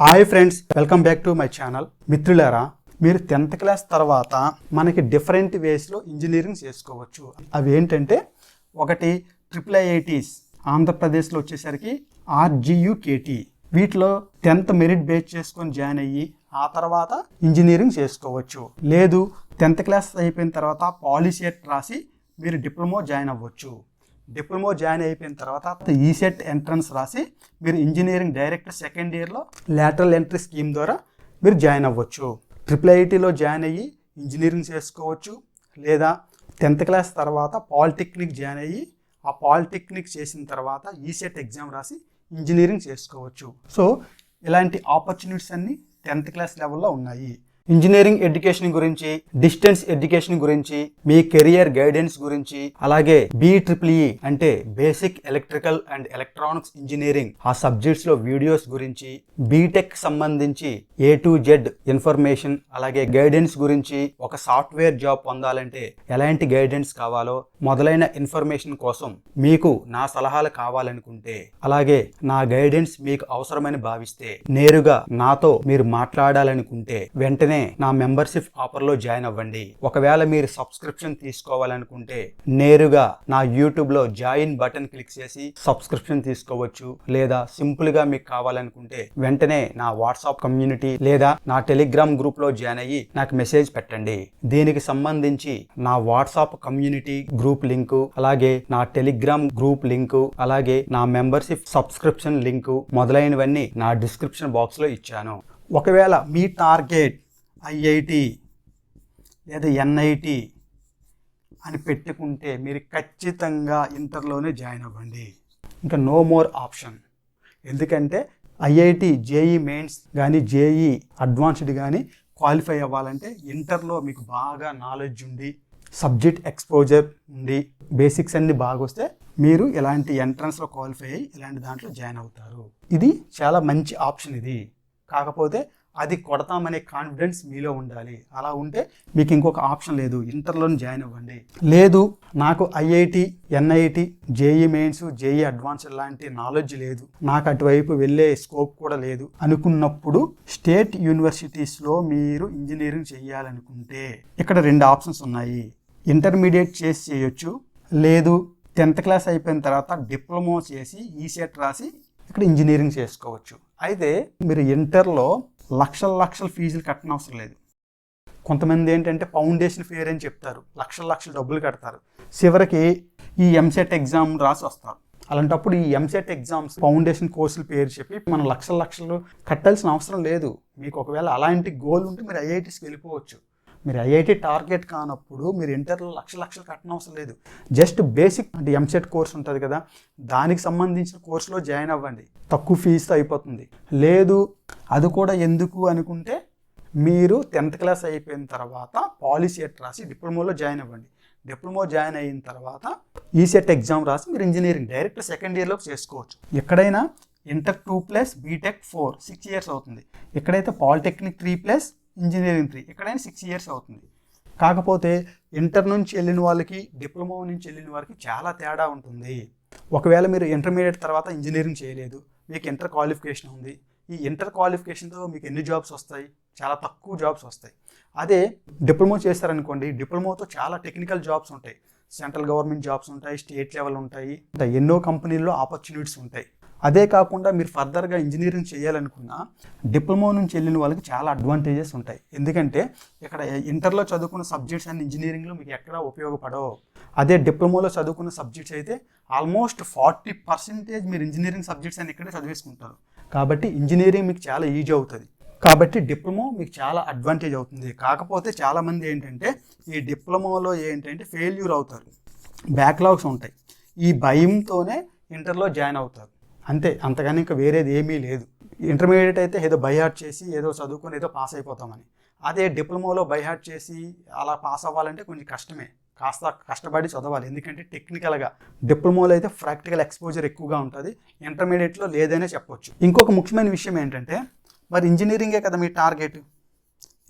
Hi friends welcome back to my channel. మిత్రులారా మీరు tenth class తర్వాత మనకి డిఫరెంట్ వేస్లో ఇంజనీరింగ్ చేసుకోవచ్చు. అవి ఏంటంటే ఒకటి ట్రిపుల్ ఐఐటీస్ ఆంధ్రప్రదేశ్లో వచ్చేసరికి ఆర్జియుకేటి. వీటిలో టెన్త్ మెరిట్ బేస్ చేసుకొని జాయిన్ అయ్యి ఆ తర్వాత ఇంజనీరింగ్ చేసుకోవచ్చు. లేదు టెన్త్ క్లాస్ అయిపోయిన తర్వాత పాలిసీ రాసి మీరు డిప్లొమా జాయిన్ అవ్వచ్చు. డిప్లొమా జాయిన్ అయిపోయిన తర్వాత ఈసెట్ ఎంట్రన్స్ రాసి మీరు ఇంజనీరింగ్ డైరెక్ట్ సెకండ్ ఇయర్లో లేటరల్ ఎంట్రీ స్కీమ్ ద్వారా మీరు జాయిన్ అవ్వచ్చు. ట్రిపుల్ ఐటీలో జాయిన్ అయ్యి ఇంజనీరింగ్ చేసుకోవచ్చు లేదా టెన్త్ క్లాస్ తర్వాత పాలిటెక్నిక్ జాయిన్ అయ్యి ఆ పాలిటెక్నిక్ చేసిన తర్వాత ఈసెట్ ఎగ్జామ్ రాసి ఇంజనీరింగ్ చేసుకోవచ్చు. సో ఇలాంటి ఆపర్చునిటీస్ అన్నీ టెన్త్ క్లాస్ లెవెల్లో ఉన్నాయి. ఇంజనీరింగ్ ఎడ్యుకేషన్ గురించి డిస్టెన్స్ ఎడ్యుకేషన్ గురించి మీ కెరియర్ గైడెన్స్ గురించి అలాగే బి ట్రిపుల్ అంటే basic electrical and electronics engineering ఆ సబ్జెక్ట్స్లో వీడియోస్ గురించి బీటెక్ సంబంధించి ఏ టు జెడ్ ఇన్ఫర్మేషన్ అలాగే గైడెన్స్ గురించి ఒక సాఫ్ట్వేర్ జాబ్ పొందాలంటే ఎలాంటి గైడెన్స్ కావాలో మొదలైన ఇన్ఫర్మేషన్ కోసం మీకు నా సలహాలు కావాలనుకుంటే అలాగే నా గైడెన్స్ మీకు అవసరమని భావిస్తే నేరుగా నాతో మీరు మాట్లాడాలనుకుంటే వెంటనే నా మెంబర్షిప్ ఆఫర్లో జాయిన్ అవ్వండి. ఒకవేళ మీరు సబ్స్క్రిప్షన్ తీసుకోవాలనుకుంటే నేరుగా నా యూట్యూబ్లో జాయిన్ బటన్ క్లిక్ చేసి సబ్స్క్రిప్షన్ తీసుకోవచ్చు. లేదా సింపుల్గా మీకు కావాలనుకుంటే వెంటనే నా వాట్సాప్ కమ్యూనిటీ లేదా నా టెలిగ్రామ్ గ్రూప్లో జాయిన్ అయ్యి నాకు మెసేజ్ పెట్టండి. దీనికి సంబంధించి నా వాట్సాప్ కమ్యూనిటీ గ్రూప్ లింకు అలాగే నా టెలిగ్రామ్ గ్రూప్ లింకు అలాగే నా మెంబర్షిప్ సబ్స్క్రిప్షన్ లింకు మొదలైనవన్నీ నా డిస్క్రిప్షన్ బాక్స్లో ఇచ్చాను. ఒకవేళ మీ టార్గెట్ ఐఐటి లేదా ఎన్ఐటి అని పెట్టుకుంటే మీరు ఖచ్చితంగా ఇంటర్లోనే జాయిన్ అవ్వండి. ఇంకా నో మోర్ ఆప్షన్. ఎందుకంటే ఐఐటి జేఈ మెయిన్స్ కానీ జేఈ అడ్వాన్స్డ్ కానీ క్వాలిఫై అవ్వాలంటే ఇంటర్లో మీకు బాగా నాలెడ్జ్ ఉండి సబ్జెక్ట్ ఎక్స్పోజర్ ఉండి బేసిక్స్ అన్ని బాగా వస్తే మీరు ఇలాంటి ఎంట్రన్స్లో క్వాలిఫై అయ్యి ఇలాంటి దాంట్లో జాయిన్ అవుతారు. ఇది చాలా మంచి ఆప్షన్ ఇది. కాకపోతే అది కొడతామనే కాన్ఫిడెన్స్ మీలో ఉండాలి. అలా ఉంటే మీకు ఇంకొక ఆప్షన్ లేదు. ఇంటర్లోనే జాయిన్ అవ్వండి. లేదు నాకు IIT NIT JEE mains JEE advance లాంటి నాలెడ్జ్ లేదు. నాకు అటువైపు వెళ్ళే స్కోప్ కూడా లేదు. అనుకున్నప్పుడు స్టేట్ యూనివర్సిటీస్లో మీరు ఇంజనీరింగ్ చేయాలనుకుంటే ఇక్కడ రెండు ఆప్షన్స్ ఉన్నాయి. ఇంటర్మీడియట్ చేసి చేయొచ్చు. లేదు టెన్త్ క్లాస్ అయిపోయిన తర్వాత డిప్లొమా చేసి ఈసెట్ రాసి ఇక్కడ ఇంజనీరింగ్ చేసుకోవచ్చు. అయితే మీరు ఇంటర్లో లక్షల లక్షల ఫీజులు కట్టనవసరం అవసరం లేదు. కొంతమంది ఏంటంటే ఫౌండేషన్ ఫేర్ అని చెప్తారు. లక్షల లక్షల డబ్బులు కడతారు. చివరికి ఈ ఎంసెట్ ఎగ్జామ్ రాసి వస్తారు. అలాంటప్పుడు ఈ ఎంసెట్ ఎగ్జామ్స్ ఫౌండేషన్ కోర్సుల పేరు చెప్పి మనం లక్షల లక్షలు కట్టాల్సిన అవసరం లేదు. మీకు ఒకవేళ అలాంటి గోల్ ఉంటే మీరు ఐఐటీస్కి వెళ్ళిపోవచ్చు. మీరు ఐఐటి టార్గెట్ కానప్పుడు మీరు ఇంటర్లో లక్ష లక్షలు కట్టనవసరం లేదు. జస్ట్ బేసిక్ అంటే ఎంసెట్ కోర్స్ ఉంటుంది కదా దానికి సంబంధించిన కోర్సులో జాయిన్ అవ్వండి. తక్కువ ఫీజుతో అయిపోతుంది. లేదు అది కూడా ఎందుకు అనుకుంటే మీరు టెన్త్ క్లాస్ అయిపోయిన తర్వాత పాలిసెట్ రాసి డిప్లొమాలో జాయిన్ అవ్వండి. డిప్లొమా జాయిన్ అయిన తర్వాత ఈసెట్ ఎగ్జామ్ రాసి మీరు ఇంజనీరింగ్ డైరెక్ట్ సెకండ్ ఇయర్లో చేసుకోవచ్చు. ఎక్కడైనా inter two plus BTech four six years అవుతుంది. ఎక్కడైతే polytechnic three plus engineering three ఎక్కడైనా సిక్స్ ఇయర్స్ అవుతుంది. కాకపోతే ఇంటర్ నుంచి వెళ్ళిన వాళ్ళకి డిప్లొమా నుంచి వెళ్ళిన వారికి చాలా తేడా ఉంటుంది. ఒకవేళ మీరు ఇంటర్మీడియట్ తర్వాత ఇంజనీరింగ్ చేయలేదు మీకు ఇంటర్ క్వాలిఫికేషన్ ఉంది. ఈ ఇంటర్ క్వాలిఫికేషన్తో మీకు ఎన్ని జాబ్స్ వస్తాయి? చాలా తక్కువ జాబ్స్ వస్తాయి. అదే డిప్లొమా చేస్తారనుకోండి డిప్లొమాతో చాలా టెక్నికల్ జాబ్స్ ఉంటాయి. సెంట్రల్ గవర్నమెంట్ జాబ్స్ ఉంటాయి స్టేట్ లెవెల్ ఉంటాయి. ఎన్నో కంపెనీల్లో ఆపర్చునిటీస్ ఉంటాయి. అదే కాకుండా మీరు ఫర్దర్గా ఇంజనీరింగ్ చేయాలనుకున్నా డిప్లొమా నుంచి వెళ్ళిన వాళ్ళకి చాలా అడ్వాంటేజెస్ ఉంటాయి. ఎందుకంటే ఇక్కడ ఇంటర్లో చదువుకున్న సబ్జెక్ట్స్ అండ్ ఇంజనీరింగ్లో మీకు ఎక్కడా ఉపయోగపడవు. అదే డిప్లొమాలో చదువుకున్న సబ్జెక్ట్స్ అయితే ఆల్మోస్ట్ ఫార్టీ పర్సెంటేజ్ మీరు ఇంజనీరింగ్ సబ్జెక్ట్స్ అని ఇక్కడే చదివేసుకుంటారు. కాబట్టి ఇంజనీరింగ్ మీకు చాలా ఈజీ అవుతుంది. కాబట్టి డిప్లొమా మీకు చాలా అడ్వాంటేజ్ అవుతుంది. కాకపోతే చాలామంది ఏంటంటే ఈ డిప్లొమాలో ఏంటంటే ఫెయిల్యూర్ అవుతారు. బ్యాక్లాగ్స్ ఉంటాయి. ఈ భయంతోనే ఇంటర్లో జాయిన్ అవుతారు. అంతే అంతగాని ఇంకా వేరేది ఏమీ లేదు. ఇంటర్మీడియట్ అయితే ఏదో బైహార్ట్ చేసి ఏదో చదువుకొని ఏదో పాస్ అయిపోతామని. అదే డిప్లొమాలో బైహార్ట్ చేసి అలా పాస్ అవ్వాలంటే కొంచెం కష్టమే. కాస్త కష్టపడి చదవాలి. ఎందుకంటే టెక్నికల్గా డిప్లొమాలో అయితే ప్రాక్టికల్ ఎక్స్పోజర్ ఎక్కువగా ఉంటుంది. ఇంటర్మీడియట్లో లేదనే చెప్పొచ్చు. ఇంకొక ముఖ్యమైన విషయం ఏంటంటే మరి ఇంజనీరింగే కదా మీ టార్గెట్?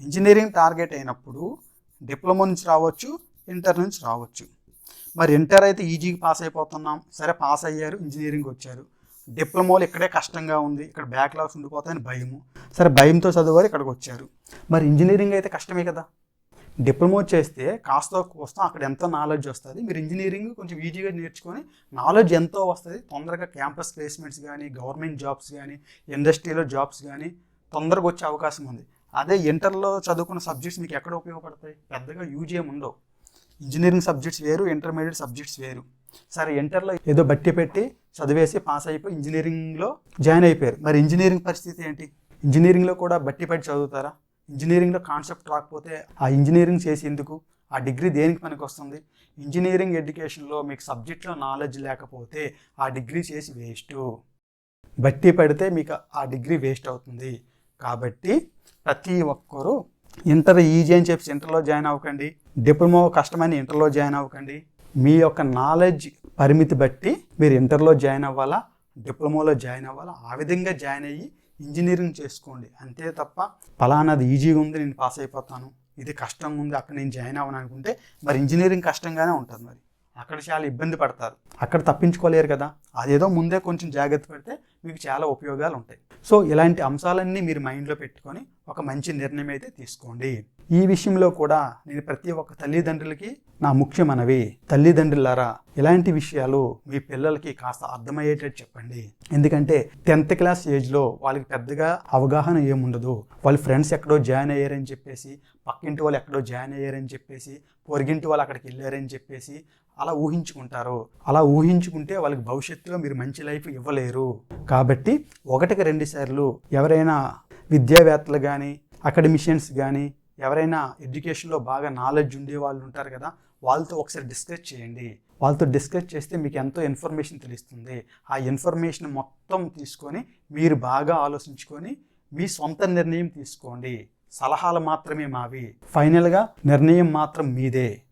ఇంజనీరింగ్ టార్గెట్ అయినప్పుడు డిప్లొమా నుంచి రావచ్చు ఇంటర్ నుంచి రావచ్చు. మరి ఇంటర్ అయితే ఈజీగా పాస్ అయిపోతున్నాం. సరే పాస్ అయ్యారు ఇంజనీరింగ్ వచ్చారు. డిప్లొమాలు ఇక్కడే కష్టంగా ఉంది ఇక్కడ బ్యాక్లాగ్స్ ఉండిపోతాయని భయము. సరే భయంతో చదువువారు ఇక్కడికి వచ్చారు. మరి ఇంజనీరింగ్ అయితే కష్టమే కదా? డిప్లొమా చేస్తే కాస్త కోసం అక్కడ ఎంతో నాలెడ్జ్ వస్తుంది. మీరు ఇంజనీరింగ్ కొంచెం ఈజీగా నేర్చుకొని నాలెడ్జ్ ఎంతో వస్తుంది. తొందరగా క్యాంపస్ ప్లేస్మెంట్స్ కానీ గవర్నమెంట్ జాబ్స్ కానీ ఇండస్ట్రీలో జాబ్స్ కానీ తొందరగా వచ్చే అవకాశం ఉంది. అదే ఇంటర్లో చదువుకున్న సబ్జెక్ట్స్ మీకు ఎక్కడ ఉపయోగపడతాయి? పెద్దగా యూజ్ ఏమి ఉండవు. ఇంజనీరింగ్ సబ్జెక్ట్స్ వేరు ఇంటర్మీడియట్ సబ్జెక్ట్స్ వేరు. సరే ఇంటర్లో ఏదో బట్టి పెట్టి చదివేసి పాస్ అయిపోయి ఇంజనీరింగ్లో జాయిన్ అయిపోయారు. మరి ఇంజనీరింగ్ పరిస్థితి ఏంటి? ఇంజనీరింగ్లో కూడా బట్టి పడి చదువుతారా? ఇంజనీరింగ్లో కాన్సెప్ట్ రాకపోతే ఆ ఇంజనీరింగ్ చేసేందుకు ఆ డిగ్రీ దేనికి పనికి వస్తుంది ఇంజనీరింగ్ ఎడ్యుకేషన్లో మీకు సబ్జెక్ట్లో నాలెడ్జ్ లేకపోతే ఆ డిగ్రీ చేసి వేస్ట్. బట్టి పడితే మీకు ఆ డిగ్రీ వేస్ట్ అవుతుంది. కాబట్టి ప్రతి ఒక్కరూ ఇంటర్ ఈజీ అని చెప్పి ఇంటర్లో జాయిన్ అవ్వకండి. డిప్లొమా కష్టమని ఇంటర్లో జాయిన్ అవ్వకండి. మీ యొక్క నాలెడ్జ్ పరిమితి బట్టి మీరు ఇంటర్లో జాయిన్ అవ్వాలా డిప్లొమాలో జాయిన్ అవ్వాలా ఆ విధంగా జాయిన్ అయ్యి ఇంజనీరింగ్ చేసుకోండి. అంతే తప్ప ఫలానాది ఈజీగా ఉంది నేను పాస్ అయిపోతాను. ఇది కష్టంగా ఉంది అక్కడ నేను జాయిన్ అవ్వను అనుకుంటే మరి ఇంజనీరింగ్ కష్టంగానే ఉంటుంది మరి. అక్కడ చాలా ఇబ్బంది పడతారు. అక్కడ తప్పించుకోలేరు కదా. అదేదో ముందే కొంచెం జాగ్రత్త పడితే మీకు చాలా ఉపయోగాలు ఉంటాయి. సో ఇలాంటి అంశాలన్నీ మీరు మైండ్లో పెట్టుకొని ఒక మంచి నిర్ణయం అయితే తీసుకోండి. ఈ విషయంలో కూడా నేను ప్రతి ఒక్క తల్లిదండ్రులకి నా ముఖ్యమైనవి తల్లిదండ్రులారా ఇలాంటి విషయాలు మీ పిల్లలకి కాస్త అర్థమయ్యేటట్టు చెప్పండి. ఎందుకంటే టెన్త్ క్లాస్ ఏజ్లో వాళ్ళకి పెద్దగా అవగాహన ఏముండదు. వాళ్ళ ఫ్రెండ్స్ ఎక్కడో జాయిన్ అయ్యారని చెప్పేసి పక్కింటి వాళ్ళు ఎక్కడో జాయిన్ అయ్యారని చెప్పేసి పొరిగింటి వాళ్ళు అక్కడికి వెళ్ళారని చెప్పేసి అలా ఊహించుకుంటారు. అలా ఊహించుకుంటే వాళ్ళకి భవిష్యత్తులో మీరు మంచి లైఫ్ ఇవ్వలేరు. కాబట్టి ఒకటికి రెండు సార్లు ఎవరైనా విద్యావేత్తలు కానీ అకాడమిషియన్స్ కానీ ఎవరైనా ఎడ్యుకేషన్లో బాగా నాలెడ్జ్ ఉండే వాళ్ళు ఉంటారు కదా వాళ్ళతో ఒకసారి డిస్కస్ చేయండి. వాళ్ళతో డిస్కస్ చేస్తే మీకు ఎంతో ఇన్ఫర్మేషన్ తెలుస్తుంది. ఆ ఇన్ఫర్మేషన్ మొత్తం తీసుకొని మీరు బాగా ఆలోచించుకొని మీ సొంత నిర్ణయం తీసుకోండి. సలహాలు మాత్రమే మావి. ఫైనల్గా నిర్ణయం మాత్రం మీదే.